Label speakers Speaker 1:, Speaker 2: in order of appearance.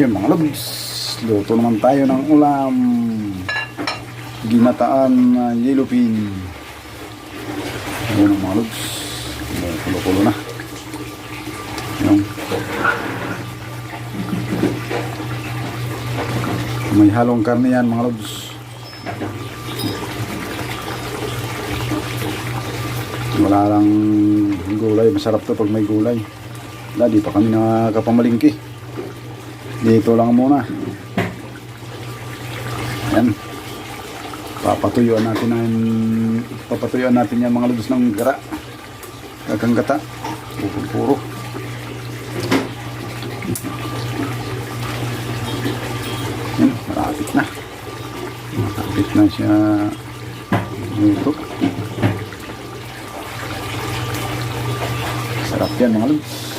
Speaker 1: Yan mga lods. Luto naman tayo ng ulam. Ginataan na yellow pin. Ang mga lods. Kulo-kulo na. Yan. May halong karne yan mga lods. Wala lang gulay. Masarap to pag may gulay. Wala, di pa kami nakakapamalingki. Dito lang muna. Yan. Papatuyuan natin ang papatuyuan natin yan mga lodos ng gara. Kagang gata. Puro-puro. Yan, malapit na. Malapit na siya. Ito. Sarap yan mga lodos.